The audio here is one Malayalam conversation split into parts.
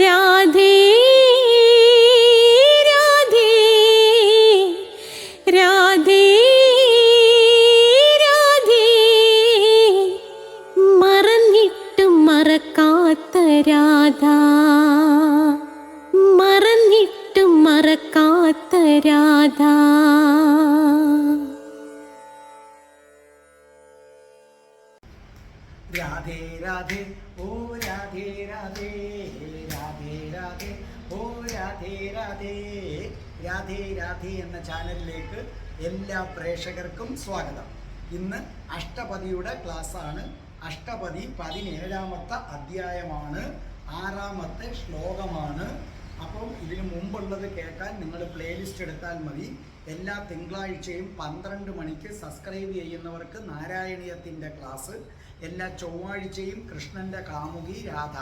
രാധേ പ്രേക്ഷകർക്കും സ്വാഗതം. ഇന്ന് അഷ്ടപതിയുടെ ക്ലാസ്സാണ്. അഷ്ടപതി പതിനേഴാമത്തെ അധ്യായമാണ്. ആറാമത്തെ ശ്ലോകമാണ്. അപ്പം ഇതിനു മുമ്പുള്ളത് കേൾക്കാൻ നിങ്ങൾ പ്ലേലിസ്റ്റ് എടുത്താൽ മതി. എല്ലാ തിങ്കളാഴ്ചയും പന്ത്രണ്ട് മണിക്ക് സബ്സ്ക്രൈബ് ചെയ്യുന്നവർക്ക് നാരായണീയത്തിന്റെ ക്ലാസ് എല്ലാ ചൊവ്വാഴ്ചയും കൃഷ്ണന്റെ കാമുകി രാധ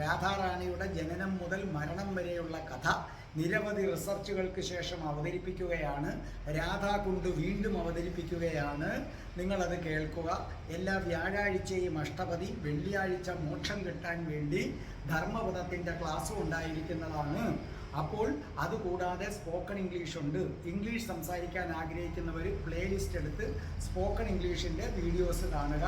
രാധാറാണിയുടെ ജനനം മുതൽ മരണം വരെയുള്ള കഥ നിരവധി റിസർച്ചുകൾക്ക് ശേഷം അവതരിപ്പിക്കുകയാണ്. രാധാകുണ്ട് കൊണ്ട് വീണ്ടും അവതരിപ്പിക്കുകയാണ്. നിങ്ങളത് കേൾക്കുക. എല്ലാ വ്യാഴാഴ്ചയും അഷ്ടപതി വെള്ളിയാഴ്ച മോക്ഷം കിട്ടാൻ വേണ്ടി ധർമ്മപദത്തിന്റെ ക്ലാസ്സും ഉണ്ടായിരിക്കുന്നതാണ്. അപ്പോൾ അതുകൂടാതെ സ്പോക്കൺ ഇംഗ്ലീഷ് ഉണ്ട്. ഇംഗ്ലീഷ് സംസാരിക്കാൻ ആഗ്രഹിക്കുന്നവർ പ്ലേലിസ്റ്റ് എടുത്ത് സ്പോക്കൺ ഇംഗ്ലീഷിന്റെ വീഡിയോസ് കാണുക.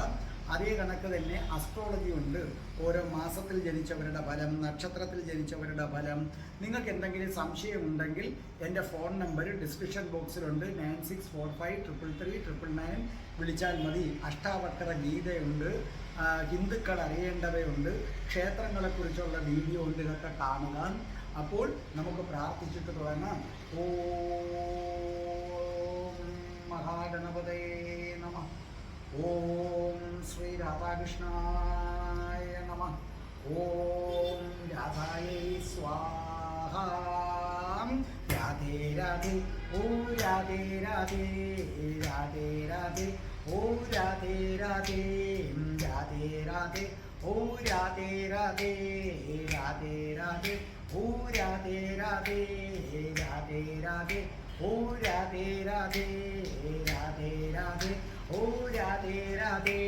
അതേ കണക്ക് തന്നെ അസ്ട്രോളജി ഉണ്ട്. ഓരോ മാസത്തിൽ ജനിച്ചവരുടെ ഫലം നക്ഷത്രത്തിൽ ജനിച്ചവരുടെ ഫലം. നിങ്ങൾക്ക് എന്തെങ്കിലും സംശയമുണ്ടെങ്കിൽ എന്റെ phone number description ബോക്സിലുണ്ട് nine six four five triple three triple nine വിളിച്ചാൽ മതി. അഷ്ടാവക്ര ഗീതയുണ്ട്. ഹിന്ദുക്കൾ അറിയേണ്ടവയുണ്ട്. ക്ഷേത്രങ്ങളെക്കുറിച്ചുള്ള വീഡിയോ ഉണ്ട്. ഇതൊക്കെ കാണുക. അപ്പോൾ നമുക്ക് പ്രാർത്ഥിച്ചിട്ട് തുടങ്ങാം. ഓ മഹാഗണപതേ നമ. ഓം ശ്രീ രാധാകൃഷ്ണായ നമ ഓം രാധായേ സ്വാഹ രാധേ രാധേ ഓ രാധേ രാധേ രാധേ രാധേ ഓ രാധേ രാധേ രാധേ രാധേ ഓ രാധേ രാധേ രാധേ രാധേ ഓ രാധേ രാധേ രാധേ രാധേ ഓ രാധേ രാധേ രാധേ രാധേ ഓ രാധേ രാധേ.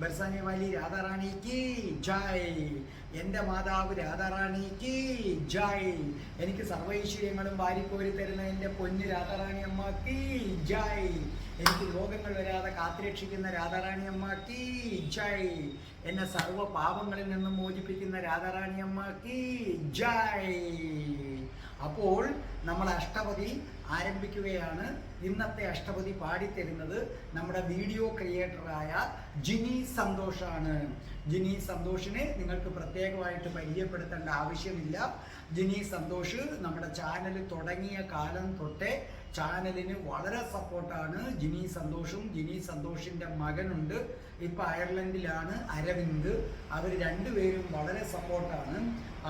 ബർസാനെ വാലി രാധാറാണി കി ജയ്. എന്റെ മാതാവ് രാധാറാണി ജയ്. എനിക്ക് സർവൈശ്വര്യങ്ങളും വാരിക്കോരി തരുന്ന എന്റെ പൊന്നു രാധാറാണി അമ്മ കി ജയ്. എനിക്ക് രോഗങ്ങൾ വരാതെ കാത്തുരക്ഷിക്കുന്ന രാധാറാണി അമ്മ കി ജയ്. എന്നെ സർവ പാപങ്ങളിൽ നിന്നും മോചിപ്പിക്കുന്ന രാധാറാണി അമ്മ കി ജയ്. അപ്പോൾ നമ്മൾ അഷ്ടപതി ആരംഭിക്കുകയാണ്. ഇന്നത്തെ അഷ്ടപതി പാടിത്തരുന്നത് നമ്മുടെ വീഡിയോ ക്രിയേറ്ററായ ജിനി സന്തോഷാണ്. ജിനി സന്തോഷിനെ നിങ്ങൾക്ക് പ്രത്യേകമായിട്ട് പരിചയപ്പെടുത്തേണ്ട ആവശ്യമില്ല. ജിനി സന്തോഷ് നമ്മുടെ ചാനൽ തുടങ്ങിയ കാലം തൊട്ടേ ചാനലിന് വളരെ സപ്പോർട്ടാണ് ജിനി സന്തോഷും ജിനി സന്തോഷിന്റെ മകനുണ്ട്. ഇപ്പം അയർലൻഡിലാണ് അരവിന്ദ്. അവർ രണ്ടുപേരും വളരെ സപ്പോർട്ടാണ്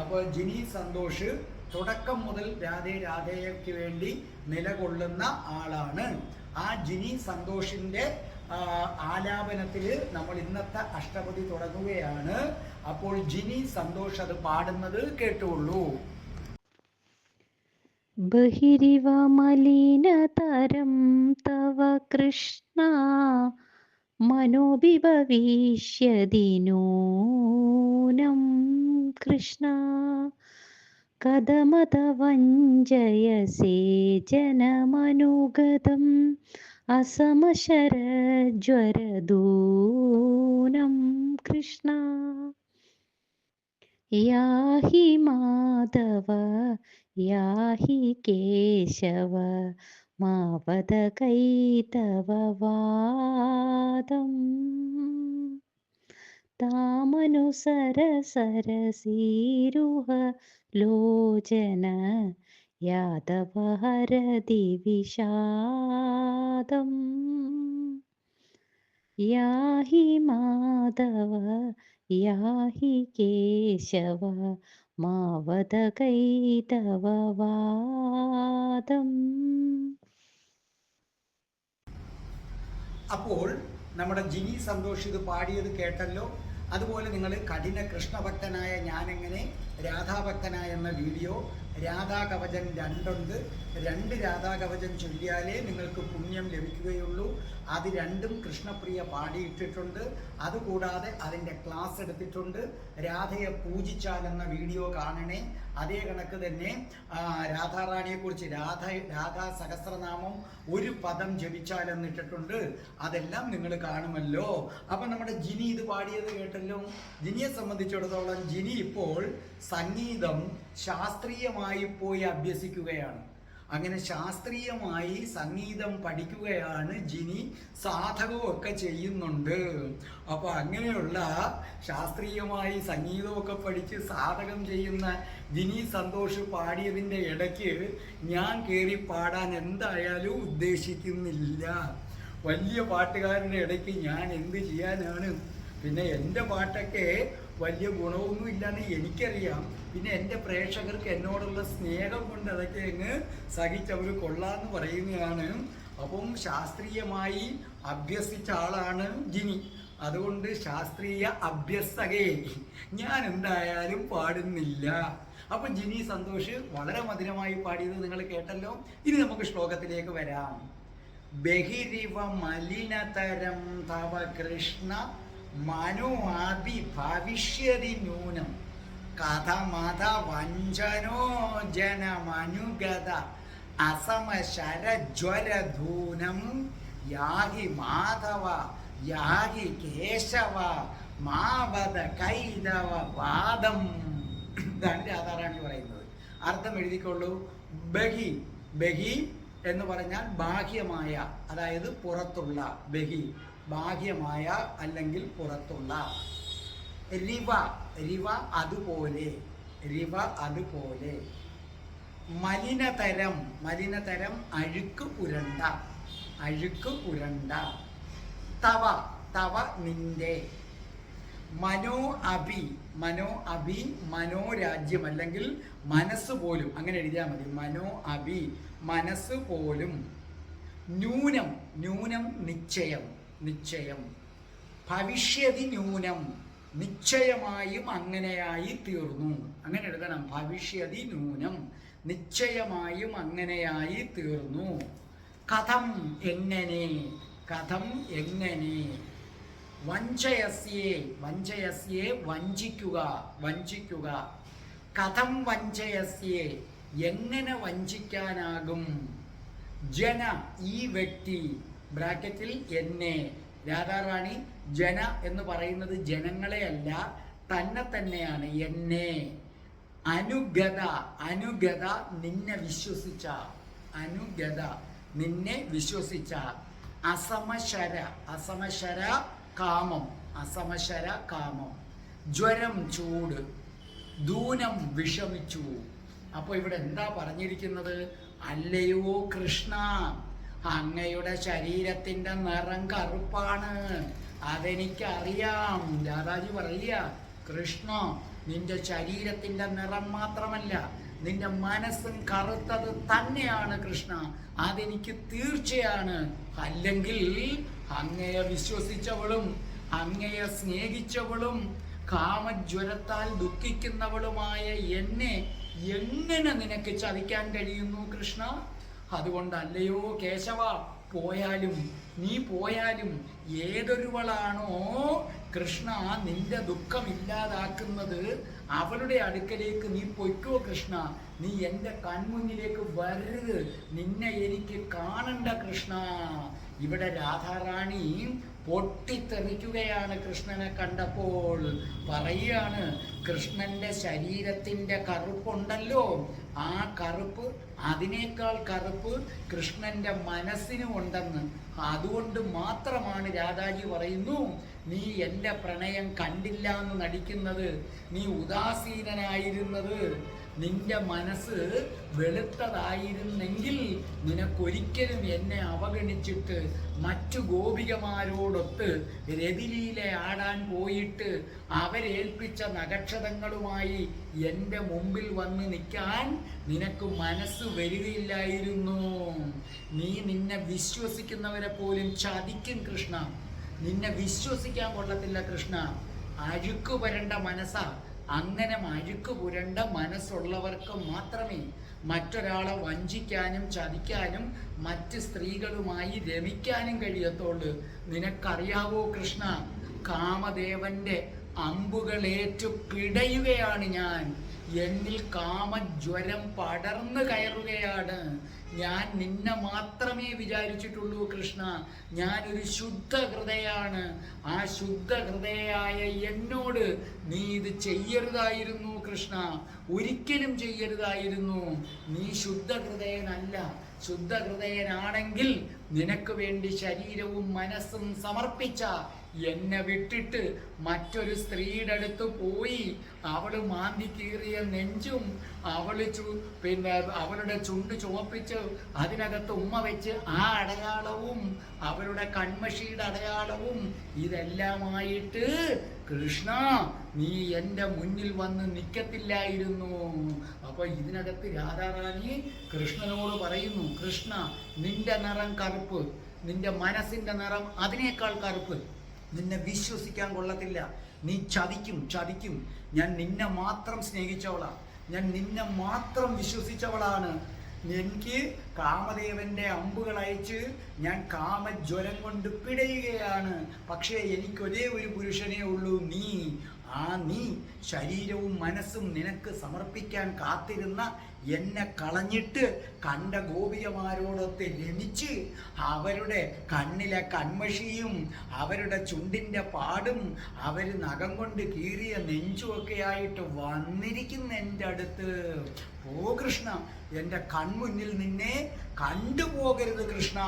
അപ്പോൾ ജിനി സന്തോഷ് തുടക്കം മുതൽ രാധേ രാധേയ്ക്ക് വേണ്ടി നിലകൊള്ളുന്ന ആളാണ്. ആ ജിനി സന്തോഷിന്റെ ആലാപനത്തിൽ നമ്മൾ ഇന്നത്തെ അഷ്ടപതി തുടങ്ങുകയാണ്. അപ്പോൾ ജിനി സന്തോഷ് അത് പാടുന്നത് കേട്ടുള്ളൂ ബഹിരിവ മലീന തരം തവ കൃഷ്ണ മനോഭിഭവിഷ്യതി നൂനം കൃഷ്ണ. കഥമത വഞ്ചയസേ ജനമനുഗതം അസമശരജ്വരദൂനം കൃഷ്ണ. യാഹി മാധവ യാഹി കേശവ മാവത കൈതവ വാദം താമനുസര സരസീരുഹ ലോചന യാദവഹരതി വിഷാദം. യാഹി മാധവ യാഹി കേശവ മാവത കൈതവ വാദം. അപ്പോൾ നമ്മുടെ ജിനി സന്തോഷ് ഇത് പാടിയത് കേട്ടല്ലോ. അതുപോലെ നിങ്ങൾ കഠിന കൃഷ്ണഭക്തനായ ഞാനെങ്ങനെ രാധാഭക്തനായ എന്ന വീഡിയോ രാധാകവചം രണ്ടുണ്ട്. രണ്ട് രാധാകവചം ചൊല്ലിയാലേ നിങ്ങൾക്ക് പുണ്യം ലഭിക്കുകയുള്ളൂ. അത് രണ്ടും കൃഷ്ണപ്രിയ പാടിയിട്ടിട്ടുണ്ട്. അതുകൂടാതെ അതിന്റെ ക്ലാസ് എടുത്തിട്ടുണ്ട്. രാധയെ പൂജിച്ചാൽ എന്ന വീഡിയോ കാണണേ. അതേ കണക്ക് തന്നെ രാധാറാണിയെക്കുറിച്ച് രാധ രാധാ സഹസ്രനാമം ഒരു പദം ജപിച്ചാലെന്നിട്ടിട്ടുണ്ട്. അതെല്ലാം നിങ്ങൾ കാണുമല്ലോ. അപ്പം നമ്മുടെ ജിനി ഇത് പാടിയത് കേട്ടല്ലോ. ജിനിയെ സംബന്ധിച്ചിടത്തോളം ജിനി ഇപ്പോൾ സംഗീതം ശാസ്ത്രീയമായി പോയി അഭ്യസിക്കുകയാണ്. അങ്ങനെ ശാസ്ത്രീയമായി സംഗീതം പഠിക്കുകയാണ് ജിനി. സാധകമൊക്കെ ചെയ്യുന്നുണ്ട്. അപ്പോൾ അങ്ങനെയുള്ള ശാസ്ത്രീയമായി സംഗീതമൊക്കെ പഠിച്ച് സാധകം ചെയ്യുന്ന ജിനി സന്തോഷ് പാടിയതിന്റെ ഇടയ്ക്ക് ഞാൻ കയറി പാടാൻ എന്തായാലും ഉദ്ദേശിക്കുന്നില്ല. വലിയ പാട്ടുകാരുടെ ഇടയ്ക്ക് ഞാൻ എന്ത് ചെയ്യാനാണ്? പിന്നെ എന്റെ പാട്ടൊക്കെ വലിയ ഗുണമൊന്നും ഇല്ലാന്ന് എനിക്കറിയാം. പിന്നെ എന്റെ പ്രേക്ഷകർക്ക് എന്നോടുള്ള സ്നേഹം കൊണ്ട് അതൊക്കെ അങ്ങ് സഹിച്ചവർ കൊള്ളാന്ന് പറയുന്നതാണ്. അപ്പം ശാസ്ത്രീയമായി അഭ്യസിച്ച ആളാണ് ജിനി. അതുകൊണ്ട് ശാസ്ത്രീയ അഭ്യസകേ ഞാൻ എന്തായാലും പാടുന്നില്ല. അപ്പൊ ജിനി സന്തോഷ് വളരെ മധുരമായി പാടിയത് നിങ്ങൾ കേട്ടല്ലോ. ഇനി നമുക്ക് ശ്ലോകത്തിലേക്ക് വരാം. ബഹിരിവ മലിനതരം തവ കൃഷ്ണ മനോ ആദി ഭവിഷ്യതി നൂനം കഥമത വഞ്ചനോ ജനമനുഗത അസമശരജ്വരധൂനം യാഹി മാധവ യാഹി കേശവ മാവത കൈതവ പാദം ഇതാണ് രാധാറാണി പറയുന്നത്. അർത്ഥം എഴുതിക്കൊള്ളൂ. ബഹി ബഹി എന്ന് പറഞ്ഞാൽ ബാഹ്യമായ അതായത് പുറത്തുള്ള ബഹി. ബാഹ്യമായ അല്ലെങ്കിൽ പുറത്തുള്ള. റിവ റിവ അതുപോലെ റിവ അതുപോലെ. മലിനതരം മലിനതരം അഴുക്ക് പുരണ്ട അഴുക്ക് പുരണ്ട തവ തവ നിന്റെ. മനോ അഭി മനോ അഭി മനോരാജ്യം അല്ലെങ്കിൽ മനസ്സ് പോലും. അങ്ങനെ എഴുതിയാൽ മതി. മനോ അഭി മനസ്സ് പോലും. ന്യൂനം ന്യൂനം നിശ്ചയം നിശ്ചയം. ഭവിഷ്യതി ന്യൂനം. നിശ്ചയമായും അങ്ങനെയായി തീർന്നു. അങ്ങനെ എടുക്കണം. ഭവിഷ്യതി ന്യൂനം. നിശ്ചയമായും അങ്ങനെയായി തീർന്നു. കഥം എങ്ങനെ? കഥം എങ്ങനെ? വഞ്ചയസ്യേ വഞ്ചയസ്യേ വഞ്ചിക്കുക വഞ്ചിക്കുക. കഥം വഞ്ചയസ്യേ എങ്ങനെ വഞ്ചിക്കാനാകും? ജന ഈ വ്യക്തി ബ്രാക്കറ്റിൽ എന്നെ രാധാറാണി ജന എന്ന് പറയുന്നത് ജനങ്ങളെ അല്ല തന്നെ തന്നെയാണ് എന്നെ. അനുഗത അനുഗത നിന്നെ വിശ്വസിച്ച അനുഗത നിന്നെ വിശ്വസിച്ച. അസമശര അസമശര കാമം അസമശര കാമം. ജ്വരം ചൂട് ദൂനം വിഷമിച്ചു. അപ്പോൾ ഇവിടെ എന്താ പറഞ്ഞിരിക്കുന്നത്? അല്ലയോ കൃഷ്ണ. അങ്ങയുടെ ശരീരത്തിന്റെ നിറം കറുപ്പാണ്. അതെനിക്കറിയാം. ദാദാജി പറയുക കൃഷ്ണ നിന്റെ ശരീരത്തിന്റെ നിറം മാത്രമല്ല നിന്റെ മനസ്സും കറുത്തത് തന്നെയാണ് കൃഷ്ണ. അതെനിക്ക് തീർച്ചയാണ്. അല്ലെങ്കിൽ അങ്ങയെ വിശ്വസിച്ചവളും അങ്ങയെ സ്നേഹിച്ചവളും കാമജ്വരത്താൽ ദുഃഖിക്കുന്നവളുമായ എന്നെ എങ്ങനെ നിനക്ക് ചതിക്കാൻ കഴിയുന്നു കൃഷ്ണ? അതുകൊണ്ടല്ലയോ കേശവ പോയാലും നീ പോയാലും ഏതൊരുവളാണോ കൃഷ്ണ നിന്റെ ദുഃഖം ഇല്ലാതാക്കുന്നത്? അവളുടെ അടുക്കലേക്ക് നീ പൊയ്ക്കോ കൃഷ്ണ. നീ എന്റെ കൺമുന്നിലേക്ക് വരരുത്. നിന്നെ എനിക്ക് കാണണ്ട കൃഷ്ണ. ഇവിടെ രാധാറാണി പൊട്ടിത്തെറിക്കുകയാണ് കൃഷ്ണനെ കണ്ടപ്പോൾ. പറയുകയാണ് കൃഷ്ണന്റെ ശരീരത്തിന്റെ കറുപ്പുണ്ടല്ലോ. ആ കറുപ്പ് അതിനേക്കാൾ കറുപ്പ് കൃഷ്ണന്റെ മനസ്സിനും ഉണ്ടെന്ന്. അതുകൊണ്ട് മാത്രമാണ് രാധാജി പറയുന്നു നീ എന്റെ പ്രണയം കണ്ടില്ല എന്ന് നടിക്കുന്നത്. നീ ഉദാസീനനായിരുന്നത്. നിന്റെ മനസ്സ് വെളുത്തതായിരുന്നെങ്കിൽ നിനക്കൊരിക്കലും എന്നെ അവഗണിച്ചിട്ട് മറ്റു ഗോപികമാരോടൊത്ത് രതിലീല ആടാൻ പോയിട്ട് അവരേൽപ്പിച്ച നക്ഷതങ്ങളുമായി എന്റെ മുമ്പിൽ വന്ന് നിൽക്കാൻ നിനക്ക് മനസ്സ് വരികയില്ലായിരുന്നു. നീ നിന്നെ വിശ്വസിക്കുന്നവരെ പോലും ചതിക്കും കൃഷ്ണ. നിന്നെ വിശ്വസിക്കാൻ കൊള്ളത്തില്ല കൃഷ്ണ. അഴുക്ക് വരണ്ട മനസ്സാ അങ്ങനെ അഴുക്ക് പുരണ്ട മനസ്സുള്ളവർക്ക് മാത്രമേ മറ്റൊരാളെ വഞ്ചിക്കാനും ചതിക്കാനും മറ്റ് സ്ത്രീകളുമായി രമിക്കാനും കഴിയത്തുള്ളൂ. നിനക്കറിയാവോ കൃഷ്ണ? കാമദേവന്റെ അമ്പുകളേറ്റു പിടയുകയാണ് ഞാൻ. എന്നിൽ കാമജ്വരം പടർന്നു കയറുകയാണ്. ഞാൻ നിന്നെ മാത്രമേ വിചാരിച്ചിട്ടുള്ളൂ കൃഷ്ണ. ഞാനൊരു ശുദ്ധ ഹൃദയാണ് ആ ശുദ്ധ ഹൃദയായ എന്നോട് നീ ഇത് ചെയ്യരുതായിരുന്നു കൃഷ്ണ. ഒരിക്കലും ചെയ്യരുതായിരുന്നു. നീ ശുദ്ധ ഹൃദയനല്ല ശുദ്ധ ഹൃദയനാണെങ്കിൽ നിനക്ക് വേണ്ടി ശരീരവും മനസ്സും സമർപ്പിച്ച എന്നെ വിട്ടിട്ട് മറ്റൊരു സ്ത്രീയുടെ അടുത്ത് പോയി. അവൾ മാന്തി കീറിയ നെഞ്ചും അവൾ ചു പിന്നെ അവളുടെ ചുണ്ട് ചുവപ്പിച്ച് അതിനകത്ത് ഉമ്മ വെച്ച് ആ അടയാളവും അവളുടെ കൺമഷിയുടെ അടയാളവും ഇതെല്ലാമായിട്ട് കൃഷ്ണ നീ എന്റെ മുന്നിൽ വന്ന് നിൽക്കത്തില്ലായിരുന്നു അപ്പോൾ ഇതിനകത്ത് രാധാറാണി കൃഷ്ണനോട് പറയുന്നു കൃഷ്ണ നിന്റെ നിറം കറുപ്പ് നിന്റെ മനസ്സിന്റെ നിറം അതിനേക്കാൾ കറുപ്പ്. നിന്നെ വിശ്വസിക്കാൻ കൊള്ളത്തില്ല. നീ ചതിക്കും ചതിക്കും. ഞാൻ നിന്നെ മാത്രം സ്നേഹിച്ചവളാണ് ഞാൻ നിന്നെ മാത്രം വിശ്വസിച്ചവളാണ്. എനിക്ക് കാമദേവന്റെ അമ്പുകൾ അയച്ച് ഞാൻ കാമജ്വലം കൊണ്ട് പിടയുകയാണ്. പക്ഷേ എനിക്കൊരേ ഒരു പുരുഷനേ ഉള്ളൂ നീ. ആ നീ ശരീരവും മനസ്സും നിനക്ക് സമർപ്പിക്കാൻ കാത്തിരുന്ന എന്നെ കളഞ്ഞിട്ട് കണ്ട ഗോപികമാരോടൊത്ത് രമിച്ച് അവരുടെ കണ്ണിലെ കൺമഷിയും അവരുടെ ചുണ്ടിന്റെ പാടും അവർ നഖം കൊണ്ട് കീറിയ നെഞ്ചുമൊക്കെയായിട്ട് വന്നിരിക്കുന്ന എന്റെ അടുത്ത്. ഓ കൃഷ്ണ എന്റെ കൺമുന്നിൽ നിന്നെ കണ്ടുപോകരുത് കൃഷ്ണ.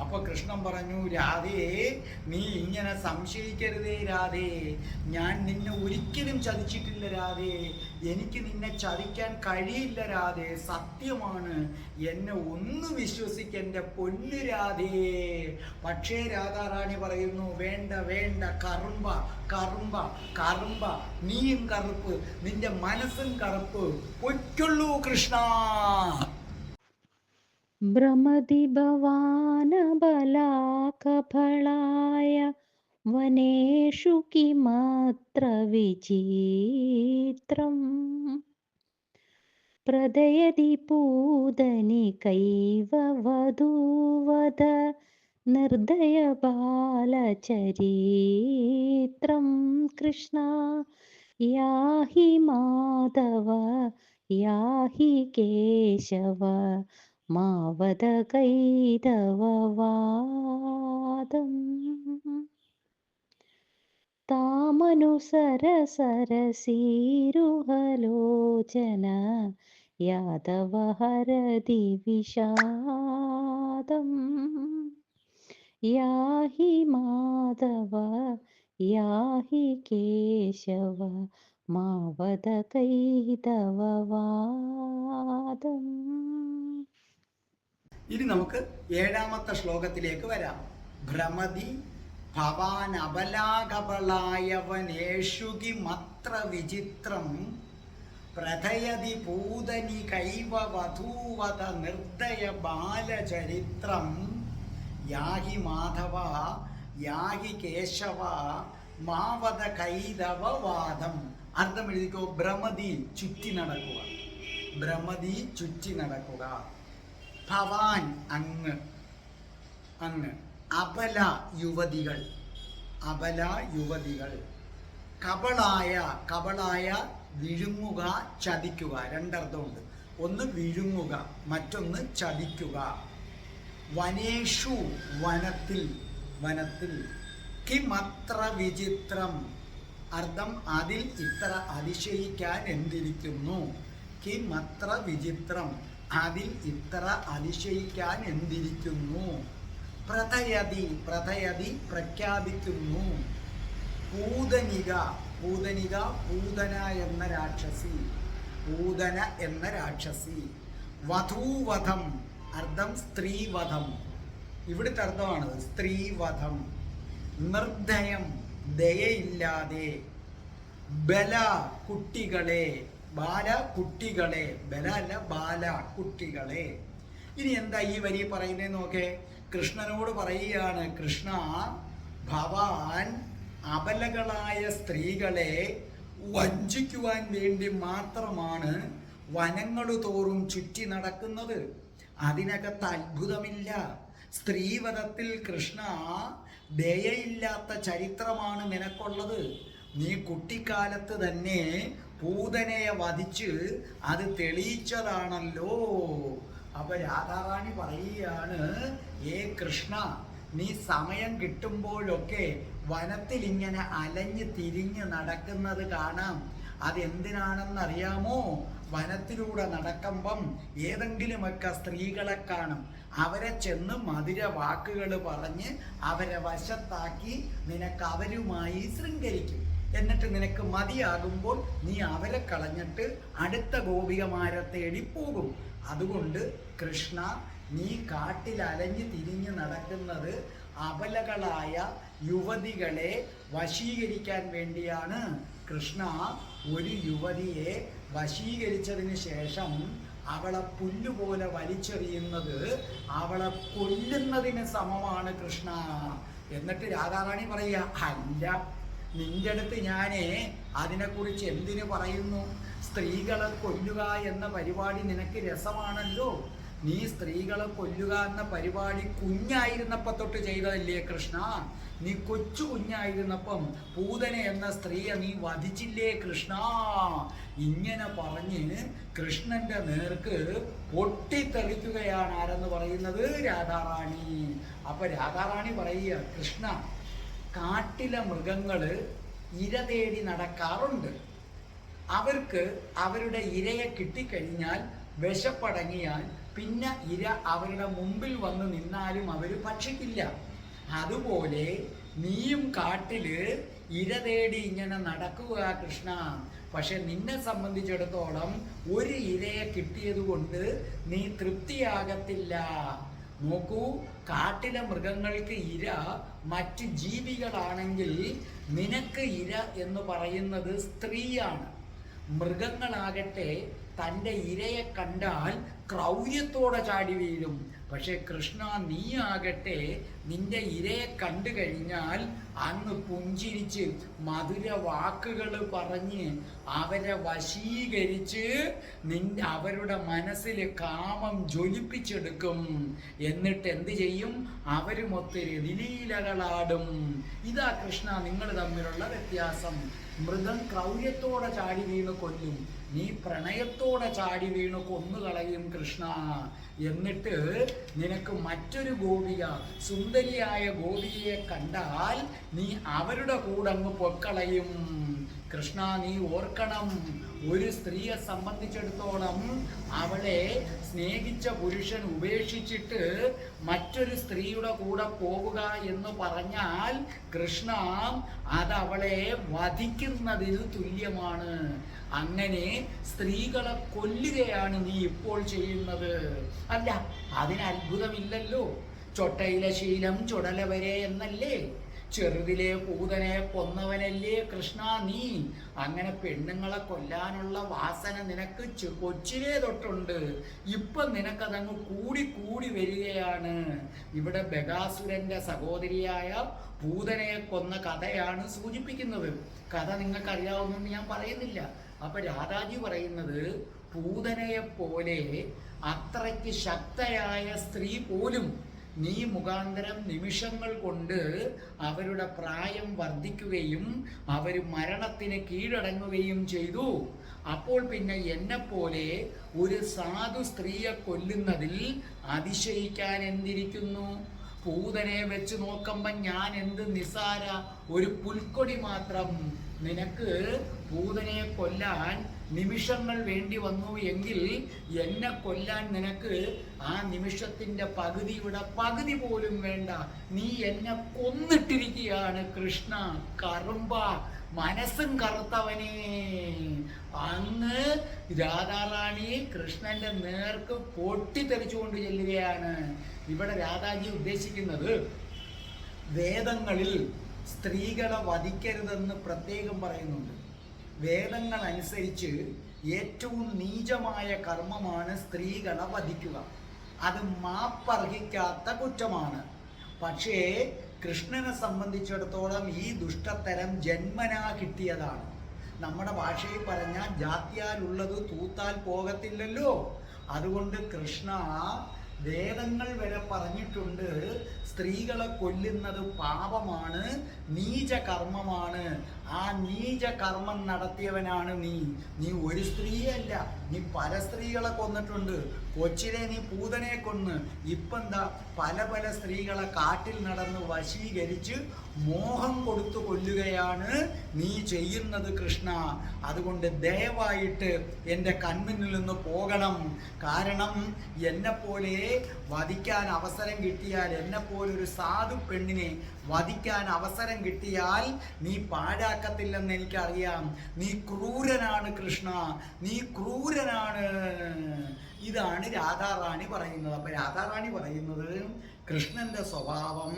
അപ്പൊ കൃഷ്ണൻ പറഞ്ഞു രാധേ നീ ഇങ്ങനെ സംശയിക്കരുതേ രാധേ. ഞാൻ നിന്നെ ഒരിക്കലും ചതിച്ചിട്ടില്ല രാധേ. എനിക്ക് നിന്നെ ചതിക്കാൻ കഴിയില്ല രാധേ. സത്യമാണ്. എന്നെ ഒന്ന് വിശ്വസിക്കെന്റെ പൊന്നു രാധേ. പക്ഷേ രാധാറാണി പറയുന്നു വേണ്ട വേണ്ട കറുമ്പ കറുമ്പ കറുമ്പ. നീയും കറുപ്പ് നിന്റെ മനസ്സും കറുപ്പ്. പൊയ്ക്കുള്ളൂ കൃഷ്ണ. ഭ്രമതി ഭവാനബലാകഫളായ വനേഷു കിമത്ര വിചിത്രം പ്രദയതി പൂതനികൈവ വധൂവധ നിർദ്ദയ ബാലചരിത്രം കൃഷ്ണ യാഹി മാധവ യാഹി കേശവ മാവത കൈതവവാദം താമനുസരസരസീരുഹലോചന യാദവഹരതി വിഷാദം യാഹി മാധവ യാഹി കേശവ മാവത കൈതവവാദം ഇനി നമുക്ക് ഏഴാമത്തെ ശ്ലോകത്തിലേക്ക് വരാം. ഭ്രമതി ഭവാൻ അബലാകബളായവനേഷുകി മത്ര വിചിത്രം പ്രഥയതി പൂതനി കൈവ വധൂവത നിർദ്ദയ ബാലചരിത്രം. യാഹി മാധവ യാഹി കേശവ മാവത കൈതവ വാദം. അർത്ഥം എഴുതിക്കോ? ഭ്രമതി ചുറ്റി നടക്കുക. ഭ്രമതി ചുറ്റി നടക്കുക. ഭവാൻ അങ്ങ് അങ്ങ് അബല യുവതികൾ അബല യുവതികൾ. കബളായ കബളായ വിഴുങ്ങുക ചതിക്കുക. രണ്ടർത്ഥമുണ്ട്. ഒന്ന് വിഴുങ്ങുക മറ്റൊന്ന് ചതിക്കുക. വനേഷു വനത്തിൽ വനത്തിൽ. കിമത്ര വിചിത്രം. അർത്ഥം അതിൽ ഇത്ര അതിശയിക്കാൻ എന്തിരിക്കുന്നു? കിമത്ര വിചിത്രം. അതിൽ ഇത്ര അതിശയിക്കാൻ എന്തിരിക്കുന്നു? പ്രഥയതി പ്രഥയതി പ്രഖ്യാപിക്കുന്നു. പൂതനിക പൂതനിക പൂതന എന്ന രാക്ഷസി. പൂതന എന്ന രാക്ഷസി. വധൂവധം അർത്ഥം സ്ത്രീവധം. ഇവിടുത്തെ അർത്ഥമാണ് സ്ത്രീവധം. നിർദ്ദയം ദയയില്ലാതെ ബല കുട്ടികളെ ബാല കുട്ടികളെ ബല അല്ല ബാല കുട്ടികളെ. ഇനി എന്താ ഈ വരി പറയുന്നത് നോക്കേ. കൃഷ്ണനോട് പറയുകയാണ് കൃഷ്ണ ഭവാൻ അബലകളായ സ്ത്രീകളെ വഞ്ചിക്കുവാൻ വേണ്ടി മാത്രമാണ് വനങ്ങൾ തോറും ചുറ്റി നടക്കുന്നത്. അതിനകത്ത് അത്ഭുതമില്ല. സ്ത്രീവധത്തിൽ കൃഷ്ണ ദയയില്ലാത്ത ചരിത്രമാണ് നിനക്കുള്ളത്. നീ കുട്ടിക്കാലത്ത് തന്നെ പൂതനയെ വധിച്ച് അത് തെളിയിച്ചതാണല്ലോ. അപ്പൊ രാധാറാണി പറയുകയാണ് ഏ കൃഷ്ണ നീ സമയം കിട്ടുമ്പോഴൊക്കെ വനത്തിൽ ഇങ്ങനെ അലഞ്ഞ് തിരിഞ്ഞ് നടക്കുന്നത് കാണാം. അതെന്തിനാണെന്നറിയാമോ? വനത്തിലൂടെ നടക്കുമ്പം ഏതെങ്കിലുമൊക്കെ സ്ത്രീകളെ കാണും. അവരെ ചെന്ന് മധുര വാക്കുകൾ പറഞ്ഞ് അവരെ വശത്താക്കി നിനക്ക് അവരുമായി ശൃംഗരിക്കും. എന്നിട്ട് നിനക്ക് മതിയാകുമ്പോൾ നീ അവരെ കളഞ്ഞിട്ട് അടുത്ത ഗോപികമാരെ തേടി പോകും. അതുകൊണ്ട് കൃഷ്ണ നീ കാട്ടിൽ അലഞ്ഞു തിരിഞ്ഞ് നടക്കുന്നത് അബലകളായ യുവതികളെ വശീകരിക്കാൻ വേണ്ടിയാണ്. കൃഷ്ണ ഒരു യുവതിയെ വശീകരിച്ചതിന് ശേഷം അവളെ പുല്ലുപോലെ വലിച്ചെറിയുന്നത് അവളെ കൊല്ലുന്നതിന് സമമാണ് കൃഷ്ണ. എന്നിട്ട് രാധാറാണി പറയുക അല്ല നിന്റെ അടുത്ത് ഞാനേ അതിനെക്കുറിച്ച് എന്തിനു പറയുന്നു? സ്ത്രീകളെ കൊല്ലുക എന്ന പരിപാടി നിനക്ക് രസമാണല്ലോ. നീ സ്ത്രീകളെ കൊല്ലുക എന്ന പരിപാടി കുഞ്ഞായിരുന്നപ്പോ തൊട്ട് ചെയ്തതല്ലേ കൃഷ്ണ? നീ കൊച്ചു കുഞ്ഞായിരുന്നപ്പം പൂതന എന്ന സ്ത്രീയെ നീ വധിച്ചില്ലേ കൃഷ്ണ? ഇങ്ങനെ പറഞ്ഞ് കൃഷ്ണന്റെ നേർക്ക് പൊട്ടിത്തെറിക്കുകയാണ് ആരെന്ന് പറയുന്നത് രാധാറാണി. അപ്പൊ രാധാറാണി പറയുക കൃഷ്ണ കാട്ടിലെ മൃഗങ്ങൾ ഇര തേടി നടക്കാറുണ്ട്. അവർക്ക് അവരുടെ ഇരയെ കിട്ടിക്കഴിഞ്ഞാൽ വിശപ്പടങ്ങിയാൽ പിന്നെ ഇര അവരുടെ മുമ്പിൽ വന്ന് നിന്നാലും അവർ ഭക്ഷിക്കില്ല. അതുപോലെ നീയും കാട്ടിൽ ഇര തേടി ഇങ്ങനെ നടക്കുക കൃഷ്ണ. പക്ഷെ നിന്നെ സംബന്ധിച്ചിടത്തോളം ഒരു ഇരയെ കിട്ടിയത് കൊണ്ട് നീ തൃപ്തിയാകത്തില്ല. നോക്കൂ കാട്ടിലെ മൃഗങ്ങൾക്ക് ഇര മറ്റ് ജീവികളാണെങ്കിൽ നിനക്ക് ഇര എന്ന് പറയുന്നത് സ്ത്രീയാണ്. മൃഗങ്ങളാകട്ടെ തന്റെ ഇരയെ കണ്ടാൽ ക്രൗര്യത്തോടെ ചാടി വീഴും. പക്ഷെ കൃഷ്ണ നീ ആകട്ടെ നിന്റെ ഇരയെ കണ്ടു കഴിഞ്ഞാൽ അങ്ങ് പുഞ്ചിരിച്ച് മധുര വാക്കുകൾ പറഞ്ഞ് അവരെ വശീകരിച്ച് നിന്റെ അവരുടെ മനസ്സിൽ കാമം ജ്വലിപ്പിച്ചെടുക്കും. എന്നിട്ട് എന്ത് ചെയ്യും? അവരുമൊത്ത് രതിലീലകളാടും ഇതാ കൃഷ്ണ നിങ്ങൾ തമ്മിലുള്ള വ്യത്യാസം. മൃഗം ക്രൗര്യത്തോടെ ചാടി വീണ് കൊല്ലും. നീ പ്രണയത്തോടെ ചാടി വീണു കൊന്നുകളയും കൃഷ്ണ. എന്നിട്ട് നിനക്ക് മറ്റൊരു ഗോപിക സുന്ദരിയായ ഗോപികയെ കണ്ടാൽ നീ അവരുടെ കൂടെ അങ്ങ് പൊക്കളയും. കൃഷ്ണ നീ ഓർക്കണം ഒരു സ്ത്രീയെ സംബന്ധിച്ചിടത്തോളം അവളെ സ്നേഹിച്ച പുരുഷൻ ഉപേക്ഷിച്ചിട്ട് മറ്റൊരു സ്ത്രീയുടെ കൂടെ പോവുക എന്ന് പറഞ്ഞാൽ കൃഷ്ണ അത് അവളെ വധിക്കുന്നതിന് തുല്യമാണ്. അങ്ങനെ സ്ത്രീകളെ കൊല്ലുകയാണ് നീ ഇപ്പോൾ ചെയ്യുന്നത്. അല്ല അതിന് അത്ഭുതമില്ലല്ലോ. ചൊട്ടയിലെ ശീലം ചുടല വരെ എന്നല്ലേ? ചെറുതിലെ പൂതനെ കൊന്നവനല്ലേ കൃഷ്ണ നീ? അങ്ങനെ പെണ്ണുങ്ങളെ കൊല്ലാനുള്ള വാസന നിനക്ക് കൊച്ചിലേ തൊട്ടുണ്ട്. ഇപ്പൊ നിനക്കതങ്ങ് കൂടി കൂടി വരികയാണ്. ഇവിടെ ബഗാസുരന്റെ സഹോദരിയായ പൂതനെ കൊന്ന കഥയാണ് സൂചിപ്പിക്കുന്നത്. കഥ നിങ്ങൾക്കറിയാവുന്നെന്ന് ഞാൻ പറയുന്നില്ല. അപ്പൊ രാധാജി പറയുന്നത് പൂതനയെ പോലെ അത്രയ്ക്ക് ശക്തയായ സ്ത്രീ പോലും നീ മുഖാന്തരം നിമിഷങ്ങൾ കൊണ്ട് അവരുടെ പ്രായം വർദ്ധിക്കുകയും അവർ മരണത്തിന് കീഴടങ്ങുകയും ചെയ്തു. അപ്പോൾ പിന്നെ എന്നെപ്പോലെ ഒരു സാധു സ്ത്രീയെ കൊല്ലുന്നതിൽ അതിശയിക്കാൻ എന്തിരിക്കുന്നു? പൂതനെ വെച്ച് നോക്കുമ്പോൾ ഞാൻ എന്ത് നിസാര ഒരു പുൽക്കൊടി മാത്രം നിനക്ക് പൂതനെ കൊല്ലാൻ നിമിഷങ്ങൾ വേണ്ടി വന്നു എങ്കിൽ എന്നെ കൊല്ലാൻ നിനക്ക് ആ നിമിഷത്തിന്റെ പകുതിയുടെ പകുതി പോലും വേണ്ട. നീ എന്നെ കൊന്നിട്ടിരിക്കുകയാണ് കൃഷ്ണ. കറുമ്പ. മനസ്സും കറുത്തവനെ. അങ്ങ് രാധാറാണി കൃഷ്ണന്റെ നേർക്ക് പൊട്ടിത്തെറിച്ചുകൊണ്ട് ചെല്ലുകയാണ്. ഇവിടെ രാധാജി ഉദ്ദേശിക്കുന്നത് വേദങ്ങളിൽ സ്ത്രീകളെ വധിക്കരുതെന്ന് പ്രത്യേകം പറയുന്നുണ്ട്. വേദങ്ങൾ അനുസരിച്ച് ഏറ്റവും നീചമായ കർമ്മമാണ് സ്ത്രീകളെ വധിക്കുക. അത് മാപ്പർഹിക്കാത്ത കുറ്റമാണ്. പക്ഷേ കൃഷ്ണനെ സംബന്ധിച്ചിടത്തോളം ഈ ദുഷ്ടത്തരം ജന്മനാ കിട്ടിയതാണ്. നമ്മുടെ ഭാഷയിൽ പറഞ്ഞാൽ ജാത്യാലുള്ളത് തൂത്താൽ പോകത്തില്ലല്ലോ. അതുകൊണ്ട് കൃഷ്ണ വേദങ്ങൾ വരെ പറഞ്ഞിട്ടുണ്ട്. സ്ത്രീകളെ കൊല്ലുന്നത് പാപമാണ് നീച കർമ്മമാണ് ആ നീച കർമ്മം നടത്തിയവനാണ് നീ. നീ ഒരു സ്ത്രീയല്ല നീ പല സ്ത്രീകളെ കൊന്നിട്ടുണ്ട്. കൊച്ചിലെ നീ പൂതനെ കൊന്ന്. ഇപ്പം എന്താ പല പല സ്ത്രീകളെ കാട്ടിൽ നടന്ന് വശീകരിച്ച് മോഹം കൊടുത്തു കൊല്ലുകയാണ് നീ ചെയ്യുന്നത് കൃഷ്ണ. അതുകൊണ്ട് ദയവായിട്ട് എന്റെ കൺമുന്നിൽ നിന്ന് പോകണം. കാരണം എന്നെപ്പോലെ വധിക്കാൻ അവസരം കിട്ടിയാൽ എന്നെപ്പോലൊരു സാധു പെണ്ണിനെ വധിക്കാൻ അവസരം കിട്ടിയാൽ നീ പാഴാക്കത്തില്ലെന്ന് എനിക്കറിയാം. നീ ക്രൂരനാണ് കൃഷ്ണ. നീ ക്രൂരനാണ്. ഇതാണ് രാധാറാണി പറയുന്നത്. അപ്പൊ രാധാറാണി പറയുന്നത് കൃഷ്ണന്റെ സ്വഭാവം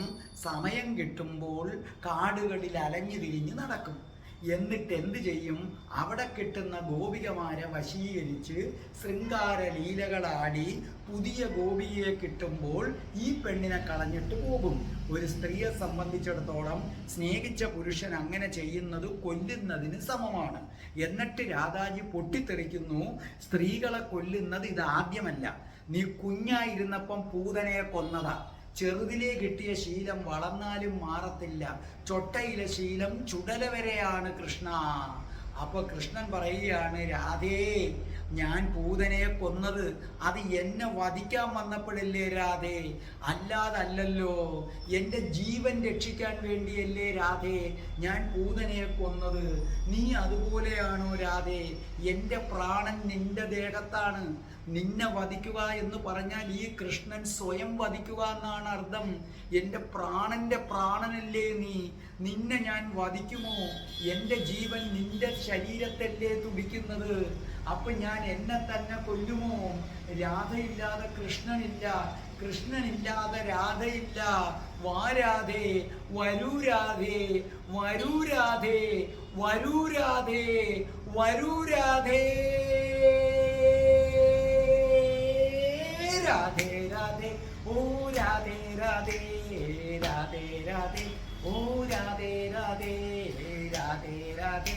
സമയം കിട്ടുമ്പോൾ കാടുകളിൽ അലഞ്ഞു തിരിഞ്ഞ് നടക്കും. എന്നിട്ട് എന്ത് ചെയ്യും? അവിടെ കിട്ടുന്ന ഗോപികമാരെ വശീകരിച്ച് ശൃംഗാര ലീലകളാടി പുതിയ ഗോപികയെ കിട്ടുമ്പോൾ ഈ പെണ്ണിനെ കളഞ്ഞിട്ട് പോകും. ഒരു സ്ത്രീയെ സംബന്ധിച്ചിടത്തോളം സ്നേഹിച്ച പുരുഷൻ അങ്ങനെ ചെയ്യുന്നത് കൊല്ലുന്നതിന് സമമാണ്. എന്നിട്ട് രാധാജി പൊട്ടിത്തെറിക്കുന്നു. സ്ത്രീകളെ കൊല്ലുന്നത് ഇത് ആദ്യമല്ല നീ കുഞ്ഞായിരുന്നപ്പം പൂതനയെ കൊന്നതാ. ചെറുതിലേ കിട്ടിയ ശീലം വളർന്നാലും മാറത്തില്ല. ചൊട്ടയിലെ ശീലം ചുടല വരെയാണ് കൃഷ്ണ. അപ്പൊ കൃഷ്ണൻ പറയുകയാണ് രാധേ ഞാൻ പൂതനയെ കൊന്നത് അത് എന്നെ വധിക്കാൻ വന്നപ്പോഴല്ലേ രാധേ? അല്ലാതല്ലല്ലോ. എന്റെ ജീവൻ രക്ഷിക്കാൻ വേണ്ടിയല്ലേ രാധേ? ഞാൻ പൂതനയെ കൊന്നത്. നീ അതുപോലെയാണോ രാധേ? എന്റെ പ്രാണൻ നിന്റെ ദേഹത്താണ്. നിന്നെ വധിക്കുക എന്ന് പറഞ്ഞാൽ ഈ കൃഷ്ണൻ സ്വയം വധിക്കുക എന്നാണ് അർത്ഥം. എന്റെ പ്രാണന്റെ പ്രാണനല്ലേ നീ? നിന്നെ ഞാൻ വധിക്കുമോ? എന്റെ ജീവൻ നിന്റെ ശരീരത്തല്ലേ തുടിക്കുന്നത്? അപ്പൊ ഞാൻ എന്നെ തന്നെ കൊല്ലുമോ? രാധയില്ലാതെ കൃഷ്ണനില്ല. കൃഷ്ണനില്ലാതെ രാധയില്ല. വാരാധേ വരൂരാധേ വരൂരാധേ വരൂരാധേ വരൂരാധേ രാധേ രാധേ ഓ രാധേ രാധേ രാധേ രാധേ ഓ രാധേ രാധേ രാധേ രാധേ.